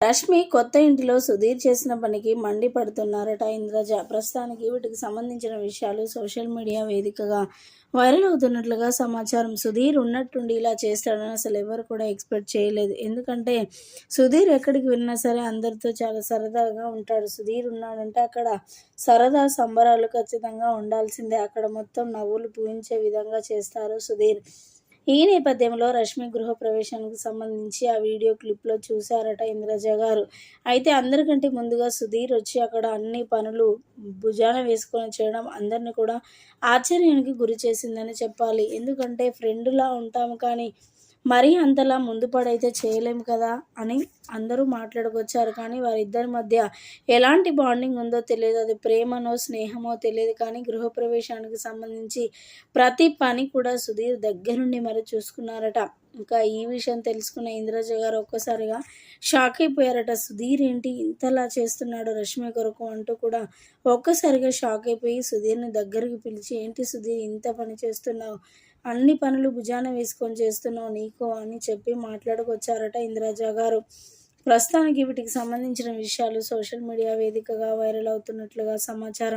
రష్మి కొత్త ఇంటిలో సుధీర్ చేసిన పనికి మండిపడుతున్నారట ఇంద్రజ. ప్రస్తుతానికి వీటికి సంబంధించిన విషయాలు సోషల్ మీడియా వేదికగా వైరల్ అవుతున్నట్లుగా సమాచారం. సుధీర్ ఉన్నట్టుండి ఇలా చేస్తాడని అసలు ఎవరు కూడా ఎక్స్పెక్ట్ చేయలేదు. ఎందుకంటే సుధీర్ ఎక్కడికి వెళ్ళినా సరే అందరితో చాలా సరదాగా ఉంటాడు. సుధీర్ ఉన్నాడంటే అక్కడ సరదా సంబరాలు ఖచ్చితంగా ఉండాల్సిందే. అక్కడ మొత్తం నవ్వులు పూయించే విధంగా చేస్తారు సుధీర్. ఈ నేపథ్యంలో రష్మి గృహ ప్రవేశానికి సంబంధించి ఆ వీడియో క్లిప్లో చూశారట ఇంద్రజ గారు. అయితే అందరికంటే ముందుగా సుధీర్ వచ్చి అక్కడ అన్ని పనులు భుజాన వేసుకొని చేయడం అందరిని కూడా ఆశ్చర్యానికి గురి చేసిందని చెప్పాలి. ఎందుకంటే ఫ్రెండ్లా ఉంటాము కానీ మరీ అంతలా ముందు పడైతే చేయలేము కదా అని అందరూ మాట్లాడుకొచ్చారు. కానీ వారిద్దరి మధ్య ఎలాంటి బాండింగ్ ఉందో తెలియదు. అది ప్రేమనో స్నేహమో తెలియదు. కానీ గృహప్రవేశానికి సంబంధించి ప్రతి పని కూడా సుధీర్ దగ్గరుండి మరి చూసుకున్నారట. ఇంకా ఈ విషయం తెలుసుకున్న ఇంద్రజ గారు ఒక్కసారిగా షాక్ అయిపోయారట. సుధీర్ ఏంటి ఇంతలా చేస్తున్నాడు రష్మి కొరకు? అంటూ కూడా ఒక్కసారిగా షాక్ అయిపోయి సుధీర్ని దగ్గరికి పిలిచి ఏంటి సుధీర్ ఇంత పని చేస్తున్నావు? అన్ని పనులు భుజాన వేసుకొని చేస్తున్నావు నీకు? అని చెప్పి మాట్లాడుకొచ్చారట ఇంద్రజ గారు. ప్రస్తుతానికి వీటికి సంబంధించిన విషయాలు సోషల్ మీడియా వేదికగా వైరల్ అవుతున్నట్లుగా సమాచారం.